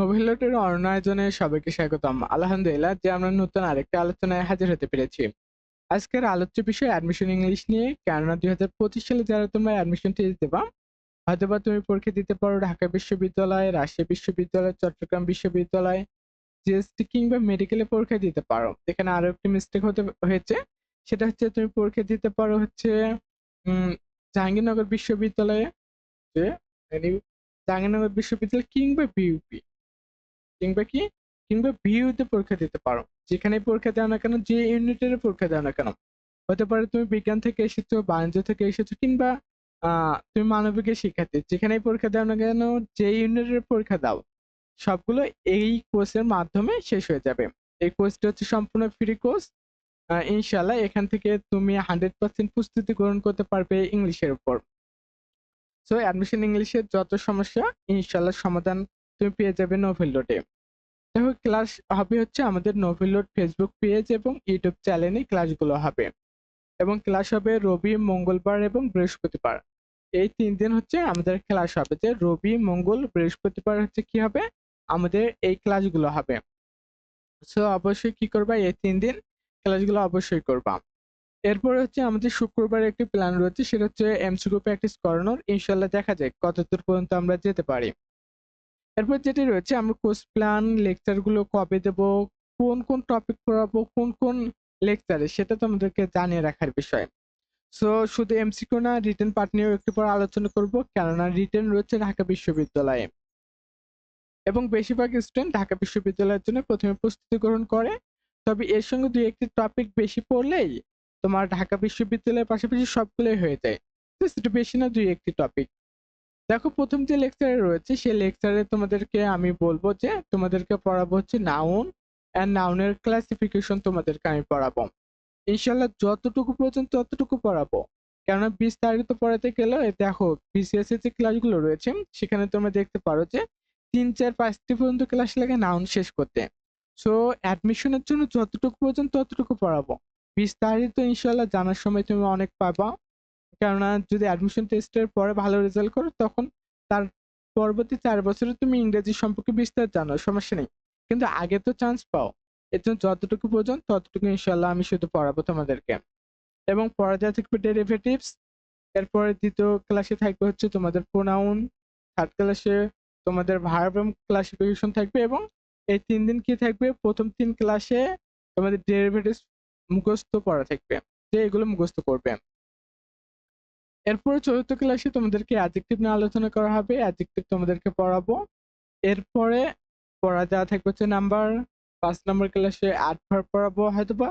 নোভেলটের অন্য আয়োজনে সবাইকে স্বাগতম। আলহামদুলিল্লাহ যে আমরা নতুন আরেকটা আলোচনায় হাজির হতে পেরেছি। আজকের আলোচ্য বিষয় অ্যাডমিশন ইংলিশ নিয়ে। কেননা দুই হাজার পঁচিশ সালে যারা তোমরা অ্যাডমিশন টেস্ট দেবা, হয়তোবা তুমি পরীক্ষা দিতে পারো ঢাকা বিশ্ববিদ্যালয়, রাজশাহী বিশ্ববিদ্যালয়, চট্টগ্রাম বিশ্ববিদ্যালয় জিএসটি কিংবা মেডিকেলে পরীক্ষা দিতে পারো। এখানে আরও একটি মিস্টেক হতে হয়েছে। সেটা হচ্ছে তুমি পরীক্ষা দিতে পারো হচ্ছে জাহাঙ্গীরনগর বিশ্ববিদ্যালয়ে জাহাঙ্গীরনগর বিশ্ববিদ্যালয় কিংবা বিউপি কিংবা কি? কিংবা ভিউতে পরীক্ষা দিতে পারো। যেখানে পরীক্ষা দাও না কেন, যে ইউনিটের পরীক্ষা দাও না কেন। হতে পারে তুমি বিজ্ঞান থেকে এসেছ, বাণিজ্য থেকে এসেছ, কিংবা তুমি মানবিকের শিক্ষার্থী। যেখানে পরীক্ষা দাও না কেন, যে ইউনিটের পরীক্ষা দাও। সবগুলো এই কোর্সের মাধ্যমে শেষ হয়ে যাবে। এই কোর্সটা হচ্ছে সম্পূর্ণ ফ্রি কোর্স। ইনশাল্লাহ এখান থেকে তুমি হান্ড্রেড পার্সেন্ট প্রস্তুতি গ্রহণ করতে পারবে ইংলিশের উপর। সো, অ্যাডমিশন ইংলিশের যত সমস্যা ইনশাল্লাহ সমাধান তুমি পেয়ে যাবে নোভেল ডটে দেখো ক্লাস হবে হচ্ছে আমাদের নোভেল ডট ফেসবুক পেজ এবং ইউটিউব চ্যানেলে ক্লাসগুলো হবে। এবং ক্লাস হবে রবি, মঙ্গলবার এবং বৃহস্পতিবার। এই তিন দিন হচ্ছে আমাদের ক্লাস হবে যে রবি, মঙ্গল, বৃহস্পতিবার হচ্ছে কি হবে? আমাদের এই ক্লাসগুলো হবে। সো অবশ্যই কি করবা? এই তিন দিন ক্লাসগুলো অবশ্যই করবা। এরপর হচ্ছে আমাদের শুক্রবার একটি প্ল্যান রয়েছে, সেটা হচ্ছে এমসি এমসিকিউ প্র্যাকটিস করানোর ইনশাল্লাহ দেখা যায় কতদূর পর্যন্ত আমরা যেতে পারি। এরপর যেটি রয়েছে, আমরা কোর্স প্ল্যান লেকচারগুলো কবে দেব, কোন কোন টপিক পড়াবো, কোন কোন লেকচারে সেটা তোমাদেরকে জানিয়ে রাখার বিষয়। সো শুধু এমসিকিউ না রিটেন পার্ট নিয়েও একটু পর আলোচনা করব, কেননা রিটেন রয়েছে ঢাকা বিশ্ববিদ্যালয়ে। এবং বেশিরভাগ স্টুডেন্ট ঢাকা বিশ্ববিদ্যালয়ের জন্য প্রথমে প্রস্তুতি গ্রহণ করে। তবে এর সঙ্গে দুই একটি টপিক বেশি পড়লেই তোমার ঢাকা বিশ্ববিদ্যালয়ের পাশাপাশি সবগুলোই হয়ে যায়। বেশি না, দুই একটি টপিক দেখো, প্রথম যে লেকচারে রয়েছে, সেই লেকচারে তোমাদেরকে আমি বলব যে, তোমাদেরকে পড়াবো হচ্ছে নাউন অ্যান্ড নাউনের ক্লাসিফিকেশন তোমাদেরকে আমি পড়াবো। ইনশাল্লাহ যতটুকু পর্যন্ত ততটুকু পড়াবো। কেননা বিস্তারিত পড়াতে গেলে, দেখো বিসিএস যে ক্লাসগুলো রয়েছে, সেখানে তোমরা দেখতে পারো যে, তিন, চার, পাঁচটি পর্যন্ত ক্লাস লাগে নাউন শেষ করতে। সো অ্যাডমিশনের জন্য যতটুকু পর্যন্ত ততটুকু পড়াবো। বিস্তারিত ইনশাল্লাহ জানার সময় তুমি অনেক পাবা। কেননা যদি অ্যাডমিশন টেস্টের পরে ভালো রেজাল্ট করো, তখন তার পরবর্তী চার বছরে তুমি ইংরেজি সম্পর্কে বিস্তার জানো, সমস্যা নেই। কিন্তু আগে তো চান্স পাও। এর জন্য যতটুকু পর্যন্ত ততটুকু ইনশাল্লাহ আমি শুধু পড়াবো তোমাদেরকে। এবং পড়া থাকবে ডেরিভেটিভস এরপরে দ্বিতীয় ক্লাসে থাকবে হচ্ছে তোমাদের প্রোনাউন থার্ড ক্লাসে তোমাদের ভার্ব ক্লাসিফিকেশন থাকবে এবং এই তিন দিন কি থাকবে? প্রথম তিন ক্লাসে তোমাদের ডেরিভেটিভস মুখস্থ পড়া থাকবে, যে এগুলো মুখস্থ করবে। এরপরে চতুর্থ ক্লাসে তোমাদেরকে অ্যাডজেক্টিভ নিয়ে আলোচনা করা হবে। অ্যাডজেক্টিভ তোমাদেরকে পড়াবো। এরপরে পড়া যা থাকবে হচ্ছে নাম্বার পাঁচ নাম্বার ক্লাসে অ্যাডভার্ব পড়াবো হয়তো হয়তোবা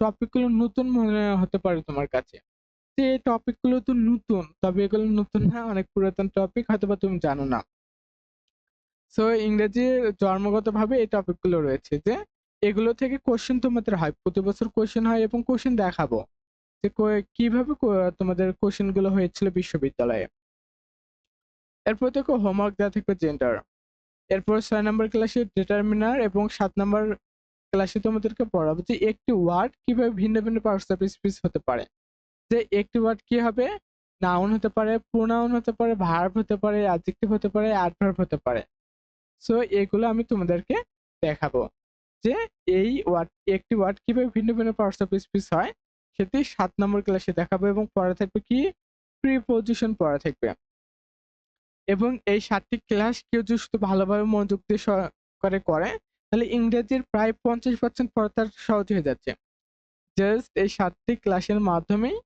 টপিকগুলো নতুন মনে হতে পারে তোমার কাছে। যে টপিকগুলো তো নতুন, তবে এগুলো নতুন না, অনেক পুরাতন টপিক হয়তোবা তুমি জানো না। সো ইংরেজির জন্মগতভাবে এই টপিকগুলো রয়েছে যে, এগুলো থেকে কোশ্চেন তোমাদের হয়, প্রতি বছর কোশ্চেন হয় এবং কোশ্চেন দেখাবো। যে কীভাবে তোমাদের কোশ্চেনগুলো হয়েছিল বিশ্ববিদ্যালয়ে? এরপর দেখো হোমওয়ার্ক দেওয়া থাকবে জেন্ডার এরপর ছয় নম্বর ক্লাসে ডিটারমিনার এবং সাত নম্বর ক্লাসে তোমাদেরকে পড়াবো যে একটি ওয়ার্ড কীভাবে ভিন্ন ভিন্ন পার্টস অফ স্পিচ হতে পারে। যে একটি ওয়ার্ড কি হবে? নাউন হতে পারে প্রোনাউন হতে পারে ভার্ব হতে পারে অ্যাডজেক্টিভ হতে পারে অ্যাডভার্ব হতে পারে। সো এগুলো আমি তোমাদেরকে দেখাবো যে এই ওয়ার্ড একটি ওয়ার্ড কীভাবে ভিন্ন ভিন্ন পার্টস অফ স্পিচ হয় সেটি সাত নম্বর ক্লাসে দেখাবো এবং পড়া থাকবে কি? প্রিপোজিশন পড়া থাকবে। এবং এই সাতটি ক্লাস কেউ যদি শুধু ভালোভাবে মনোযোগ দিয়ে করে করে, তাহলে ইংরেজির প্রায় পঞ্চাশ পার্সেন্ট পড়া তার সহজ হয়ে যাচ্ছে। জাস্ট এই সাতটি ক্লাসের মাধ্যমেই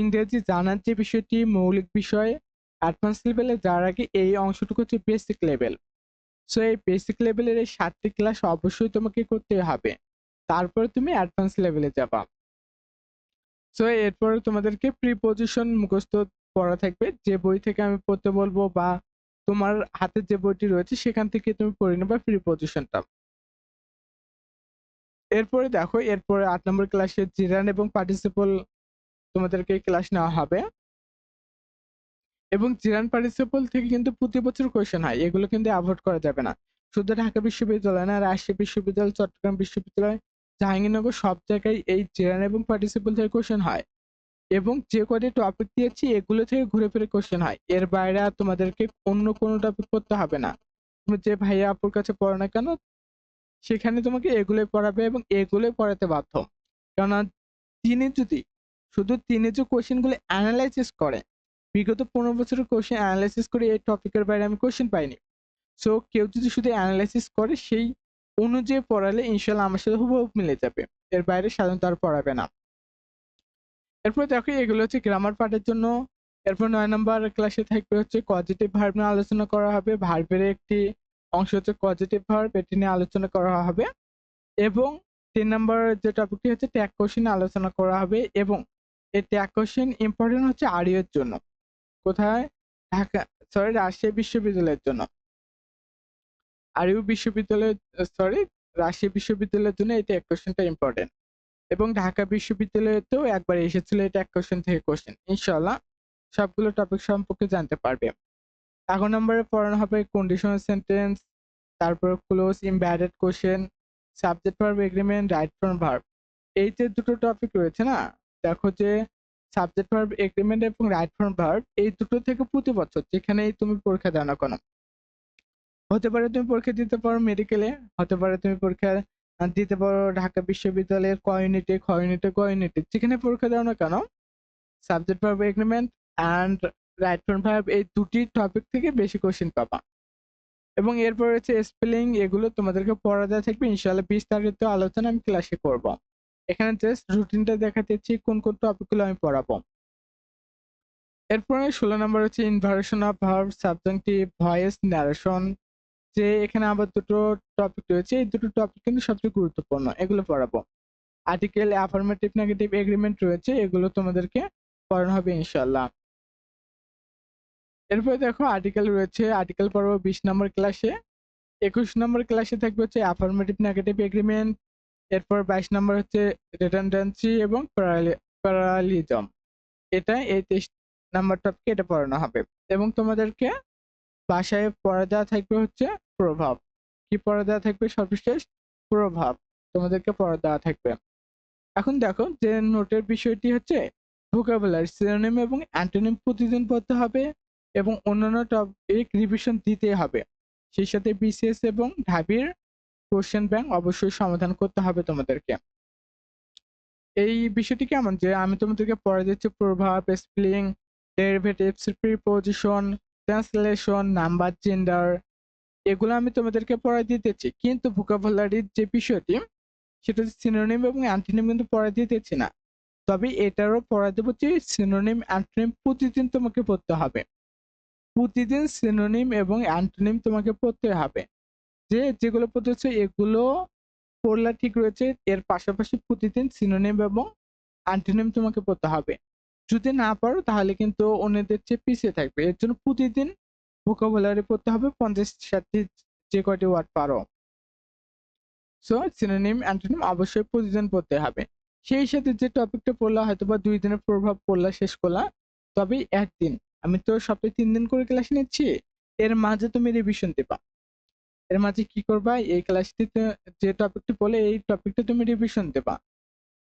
ইংরেজি জানার যে বিষয়টি, মৌলিক বিষয় অ্যাডভান্স লেভেলে যার আগে এই অংশটুকু হচ্ছে বেসিক লেভেল সো এই বেসিক লেভেলের এই সাতটি ক্লাস অবশ্যই তোমাকে করতে হবে। তারপরে তুমি অ্যাডভান্স লেভেলে যাবা। সো এরপরে তোমাদেরকে প্রিপোজিশন মুখস্থ পড়া থাকবে। যে বই থেকে আমি পড়তে বলব বা তোমার হাতে যে বইটি রয়েছে, সেখান থেকে তুমি পড়ে নেবা প্রিপোজিশনটা এরপরে দেখো, এরপরে আট নম্বর ক্লাসে জিরান এবং পার্টিসিপল তোমাদেরকে ক্লাস নেওয়া হবে। এবং জিরান পার্টিসিপল থেকে কিন্তু প্রতি বছর কোয়েশন হয়। এগুলো কিন্তু অ্যাভয়েড করা যাবে না। শুধু ঢাকা বিশ্ববিদ্যালয় না, রাজশাহী বিশ্ববিদ্যালয়, চট্টগ্রাম বিশ্ববিদ্যালয় জাহাঙ্গীরনগর সব জায়গায় এই জেরান এবং পার্টিসিপল থেকে কোশ্চেন হয়। এবং যে কটি টপিক দিয়েছি, এগুলো থেকে ঘুরে ফিরে কোশ্চেন হয়। এর বাইরে আর তোমাদেরকে অন্য কোনো টপিক পড়তে হবে না। তুমি যে ভাইয়া আপুর কাছে পড়ো না কেন, সেখানে তোমাকে এগুলোই পড়াবে এবং এগুলোই পড়াতে বাধ্য। কেননা তিনি যদি, শুধু তিনি যে কোশ্চেনগুলো অ্যানালাইসিস করে, বিগত পনেরো বছরের কোশ্চেন অ্যানালাইসিস করে এই টপিকের বাইরে আমি কোশ্চেন পাইনি। সো কেউ যদি শুধু অ্যানালাইসিস করে, সেই অনুযায়ী পড়ালে ইনশাল্লাহ আমার সাথে হুবহু মিলে যাবে। এর বাইরে সাধারণত আর পড়াবে না। এরপর দেখো, এগুলো হচ্ছে গ্রামার পার্টের জন্য। এরপর নয় নম্বর ক্লাসে থাকবে হচ্ছে পজিটিভ ভার্ব নিয়ে আলোচনা করা হবে। ভার্বের একটি অংশ হচ্ছে পজিটিভ ভার্ব এটি নিয়ে আলোচনা করা হবে। এবং তিন নম্বর যে টপিকটি হচ্ছে ট্যাগ কোশ্চেন আলোচনা করা হবে। এবং এই ট্যাগ কোশ্চেন ইম্পর্টেন্ট হচ্ছে আরিও এর জন্য। কোথায়? ঢাকা সরি রাজশাহী বিশ্ববিদ্যালয়ের জন্য। আরিউ বিশ্ববিদ্যালয় সরি রাজশাহী বিশ্ববিদ্যালয়ের জন্য এই ট্যাগ কোশ্চেনটা ইম্পর্টেন্ট এবং ঢাকা বিশ্ববিদ্যালয়েতেও একবার এসেছিল এটা এক কোশ্চেন থেকে কোশ্চেন ইনশাল্লাহ সবগুলো টপিক সম্পর্কে জানতে পারবে। এখন নম্বরে পড়ানো হবে কন্ডিশনাল সেন্টেন্স তারপর close embedded question subject verb agreement right from verb এই যে দুটো টপিক রয়েছে না, দেখো যে সাবজেক্ট ভার্ব এগ্রিমেন্ট এবং রাইট ফ্রম ভার্ব এই দুটো থেকে প্রতি বছর যেখানেই তুমি পরীক্ষা দাও না কোনো হতে পারে তুমি পরীক্ষা দিতে পারো মেডিকেলে হতে পারে তুমি পরীক্ষা দিতে পারো ঢাকা বিশ্ববিদ্যালয়ের ক ইউনিটে খ ইউনিটে ক ইউনিটে যেখানে পরীক্ষা দাও না কেন? Subject verb agreement and right from verb এই দুটি টপিক থেকে বেশি কোশ্চেন পাবা। এবং এরপর হচ্ছে স্পেলিং এগুলো তোমাদেরকে পড়া দেওয়া থাকবে, ইনশাআল্লাহ বিস্তারিত আলোচনা আমি ক্লাসে করব। এখানে জাস্ট রুটিনটা দেখাতেছি কোন কোন টপিকগুলো আমি পড়াবো। এরপরে ষোলো নম্বর হচ্ছে inversion of verb subjective voice narration যে এখানে আবার দুটো টপিক রয়েছে। এই দুটো টপিক কিন্তু সবচেয়ে গুরুত্বপূর্ণ। এগুলো পড়াবো। আর্টিকেল অ্যাফার্মেটিভ নেগেটিভ এগ্রিমেন্ট রয়েছে। এগুলো তোমাদেরকে পড়ানো হবে ইনশাল্লাহ এরপরে দেখো আর্টিকেল রয়েছে। আর্টিকেল পড়াবো বিশ নম্বর ক্লাসে একুশ নম্বর ক্লাসে থাকবে হচ্ছে অ্যাফার্মেটিভ নেগেটিভ এগ্রিমেন্ট এরপর বাইশ নম্বর হচ্ছে রিটার্ডেন্সি এবং প্যারালিজম এটা এই তেইশ নাম্বার টপিকে এটা পড়ানো হবে। এবং তোমাদেরকে বাসায় পড়া দেওয়া থাকবে হচ্ছে প্রভাব। কি পড়া দেওয়া থাকবে? সর্বশেষ প্রভাব তোমাদেরকে পড়া দেওয়া থাকবে। এখন দেখো যে নোটের বিষয়টি হচ্ছে ভোকাবুলারি সিনোনিম এবং অ্যান্টোনিম প্রতিদিন পড়তে হবে এবং অন্যান্য টপিক রিভিশন দিতে হবে। সেই সাথে বিসিএস এবং ঢাবির কোশ্চেন ব্যাংক অবশ্যই সমাধান করতে হবে তোমাদেরকে। এই বিষয়টি কেমন? যে আমি তোমাদেরকে পড়া দিচ্ছি proverb spelling derivatives preposition translation number gender এগুলো আমি তোমাদেরকে পড়া দিতেছি। কিন্তু ভোকাবুলারির যে বিষয়টি, সেটা হচ্ছে সিনোনিম এবং অ্যান্টোনিম কিন্তু পড়া দিতেছি না। তবে এটারও পড়া দেবো যে সিনোনিম অ্যান্টোনিম প্রতিদিন তোমাকে পড়তে হবে। প্রতিদিন সিনোনিম এবং অ্যান্টোনিম তোমাকে পড়তে হবে। যে যেগুলো পড়তেছে, এগুলো পড়লা ঠিক রয়েছে। এর পাশাপাশি প্রতিদিন সিনোনিম এবং অ্যান্টোনিম তোমাকে পড়তে হবে। যদি না পারো, তাহলে কিন্তু অন্যদের চেয়ে পিছিয়ে থাকবে। এর জন্য প্রতিদিন ভোকাবুলারি পড়তে হবে, পঞ্চাশ ষাটটি যে কয়টি ওয়ার্ড পারো। সো সিনোনিম অ্যান্টোনিম অবশ্যই প্রতিদিন পড়তে হবে। সেই সাথে যে টপিকটা পড়লা হয়তো বা দুই দিনের প্রভাব পড়লা, শেষ করলা তবে একদিন। আমি তো সপ্তাহে তিন দিন করে ক্লাস নিচ্ছি, এর মাঝে তুমি রিভিশন দেবা। এর মাঝে কি করবা? এই ক্লাসটিতে যে টপিকটি বলে এই টপিকটা তুমি রিভিশন দেবা।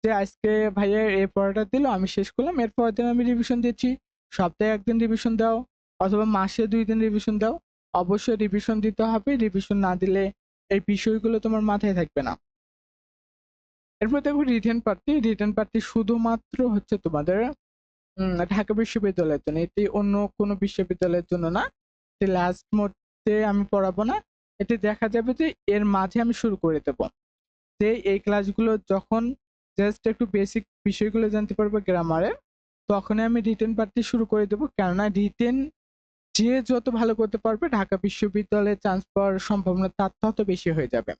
যে আজকে ভাইয়া এই পড়াটা দিল, আমি শেষ করলাম। এর পরের দিন আমি রিভিশন দিচ্ছি। সপ্তাহে একদিন রিভিশন দাও, অথবা মাসে দুই দিন রিভিশন দাও। অবশ্যই রিভিশন দিতে হবে। রিভিশন না দিলে এই বিষয়গুলো তোমার মাথায় থাকবে না। এরপর দেখো রিটার্ন প্রার্থী রিটার্ন প্রার্থী শুধুমাত্র হচ্ছে তোমাদের ঢাকা বিশ্ববিদ্যালয়ের জন্য। এটি অন্য কোনো বিশ্ববিদ্যালয়ের জন্য না। লাস্ট মোডে আমি পড়াবো না। এটি দেখা যাবে যে এর মাঝে আমি শুরু করে দেব। যে এই ক্লাসগুলো যখন জাস্ট একটু বেসিক বিষয়গুলো জানতে পারব গ্রামারের তখনই আমি রিটেন পার্টি শুরু করে দেবো। কেননা রিটেন যে যত ভালো করতে পারবে, ঢাকা বিশ্ববিদ্যালয়ে চান্স পাওয়ার সম্ভাবনা তার তত বেশি হয়ে যাবে।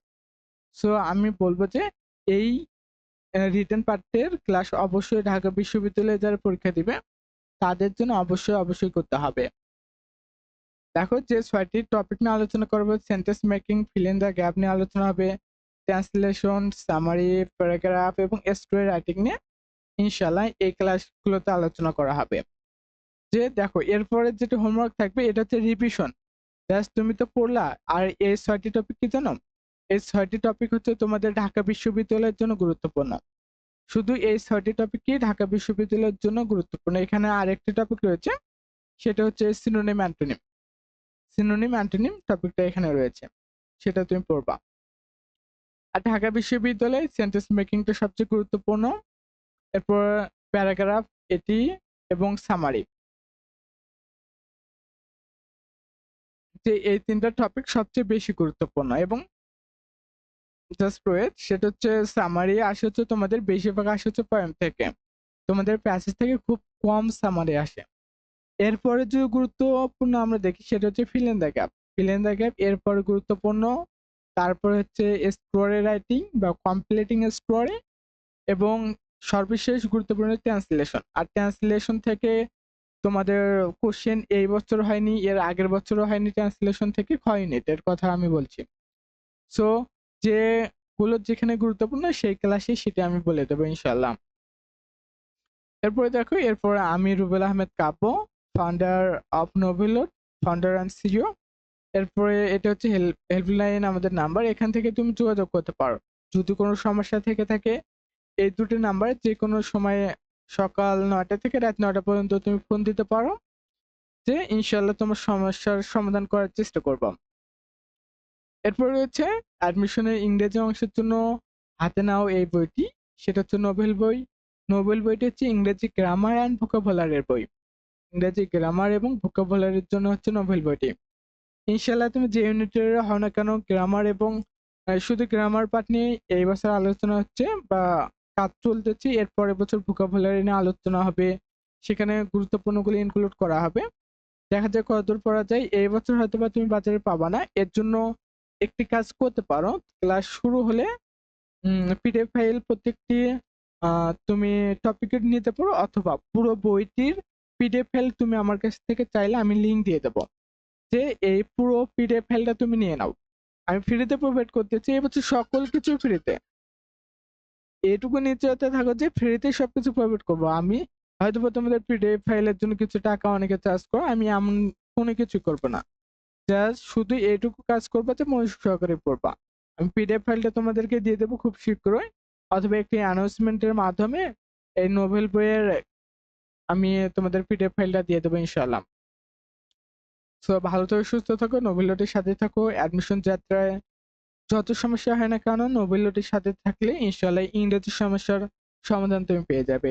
সো আমি বলব যে এই রিটেন পার্টের ক্লাস অবশ্যই ঢাকা বিশ্ববিদ্যালয়ে যারা পরীক্ষা দিবে, তাদের জন্য অবশ্যই অবশ্যই করতে হবে। দেখো যে ছয়টি টপিক নিয়ে আলোচনা করব। Sentence making fill in the gap নিয়ে আলোচনা হবে। ট্রান্সলেশন সামারি প্যারাগ্রাফ এবং স্টোরি রাইটিং নিয়ে ইনশাল্লাহ এই ক্লাসগুলোতে আলোচনা করা হবে। যে দেখো, এরপরে যেটা হোমওয়ার্ক থাকবে, এটা হচ্ছে রিভিশন জাস্ট তুমি তো পড়লা, আর এই ছয়টি টপিক কি জানো? এই ছয়টি টপিক হচ্ছে তোমাদের ঢাকা বিশ্ববিদ্যালয়ের জন্য গুরুত্বপূর্ণ। শুধু এই ছয়টি টপিকই ঢাকা বিশ্ববিদ্যালয়ের জন্য গুরুত্বপূর্ণ। এখানে আরেকটি টপিক রয়েছে, সেটা হচ্ছে সিনোনিম অ্যান্টোনিম সিনোনিম অ্যান্টোনিম টপিকটা এখানে রয়েছে, সেটা তুমি পড়বা। আর ঢাকা বিশ্ববিদ্যালয়ে সেন্টেন্স মেকিংটা সবচেয়ে গুরুত্বপূর্ণ। এরপর প্যারাগ্রাফ এটি এবং সামারি যে এই তিনটা টপিক সবচেয়ে বেশি গুরুত্বপূর্ণ এবং জাস্ট ওয়েট সেটা হচ্ছে সামারি আসে হচ্ছে তোমাদের বেশিরভাগ আসে হচ্ছে পয়েম থেকে। তোমাদের প্যাসেজ থেকে খুব কম সামারি আসে। এরপরে যে গুরুত্বপূর্ণ আমরা দেখি, সেটা হচ্ছে fill in the gap fill in the gap এরপরে গুরুত্বপূর্ণ তারপরে হচ্ছে স্টোরি রাইটিং বা কমপ্লিটিং স্টোরি এবং সর্বশেষ গুরুত্বপূর্ণ ট্রান্সলেশন আর ট্রান্সলেশন থেকে তোমাদের কোশ্চেন এই বছর হয়নি, এর আগের বছরও হয়নি ট্রান্সলেশন থেকে হয়নি এর কথা আমি বলছি। সো যেগুলো যেখানে গুরুত্বপূর্ণ সেই ক্লাসে সেটা আমি বলে দেবো ইনশাল্লাহ এরপরে দেখো, এরপরে আমি রুবেল আহমেদ কাব্য ফাউন্ডার অফ নোভেলোড ফাউন্ডার অ্যান্ড সিও এরপরে এটা হচ্ছে হেল্প হেল্পলাইন আমাদের নাম্বার এখান থেকে তুমি যোগাযোগ করতে পারো। যদি কোনো সমস্যা থেকে থাকে, এই দুটি নাম্বার যে কোনো সময়ে সকাল নয়টা থেকে রাত নয়টা পর্যন্ত তুমি ফোন দিতে পারো, যে ইনশাল্লাহ তোমার সমস্যার সমাধান করার চেষ্টা করব। এরপরে হচ্ছে অ্যাডমিশনের ইংরেজি অংশের জন্য হাতে নাও এই বইটি। সেটা হচ্ছে নোবেল বই। নোবেল বইটি হচ্ছে ইংরেজি গ্রামার অ্যান্ড ভোকাবুলারের বই। ইংরেজি গ্রামার এবং ভোকাবুলারের জন্য হচ্ছে নোবেল বইটি। ইনশাল্লাহ তুমি যে ইউনিটের হও না কেন গ্রামার এবং শুধু গ্রামার পার্ট নিয়ে এই বছর আলোচনা হচ্ছে বা কাজ চলতেছে এর পরের বছর ভোকাবুলারি নিয়ে আলোচনা হবে, সেখানে গুরুত্বপূর্ণগুলো ইনক্লুড করা হবে। দেখা যায় কতদূর পড়া যায়। এই বছর হয়তো বা তুমি বাজারে পাবা না, এর জন্য একটি কাজ করতে পারো। ক্লাস শুরু হলে পিডিএফ ফাইল প্রত্যেকটি তুমি টপিকের নিতে পারো অথবা পুরো বইটির পিডিএফ ফাইল তুমি আমার কাছ থেকে চাইলে আমি লিঙ্ক দিয়ে দেবো। যে এই পুরো পিডিএফ ফাইলটা তুমি নিয়ে নাও। আমি ফ্রিতে প্রোভাইড করতেছি এবছর সকল কিছু ফ্রিতে এটুকু নিশ্চয়তা থাকো যে ফ্রিতে সবকিছু প্রোভাইড করব। আমি হয়তো তোমাদের পিডিএফ ফাইলের জন্য কিছু টাকা অনেকে চার্জ করো, আমি এমন কোনো কিছু করব না। জাস্ট শুধু এইটুকু কাজ করবা যে মনোযোগ সহকারে পড়বা। আমি পিডিএফ ফাইলটা তোমাদেরকে দিয়ে দেবো খুব শীঘ্রই, অথবা একটি অ্যানাউন্সমেন্টের মাধ্যমে এই নোভেল বইয়ের আমি তোমাদের পিডিএফ ফাইলটা দিয়ে দেবো ইনশাল্লাহ সো ভালো থাকো, সুস্থ থাকো নোবেলটির সাথে থাকো অ্যাডমিশন যাত্রায় যত সমস্যা হয় না কেন নোবেলটির সাথে থাকলে ইনশাল্লাহ ইংরেজি সমস্যার সমাধান তুমি পেয়ে যাবে।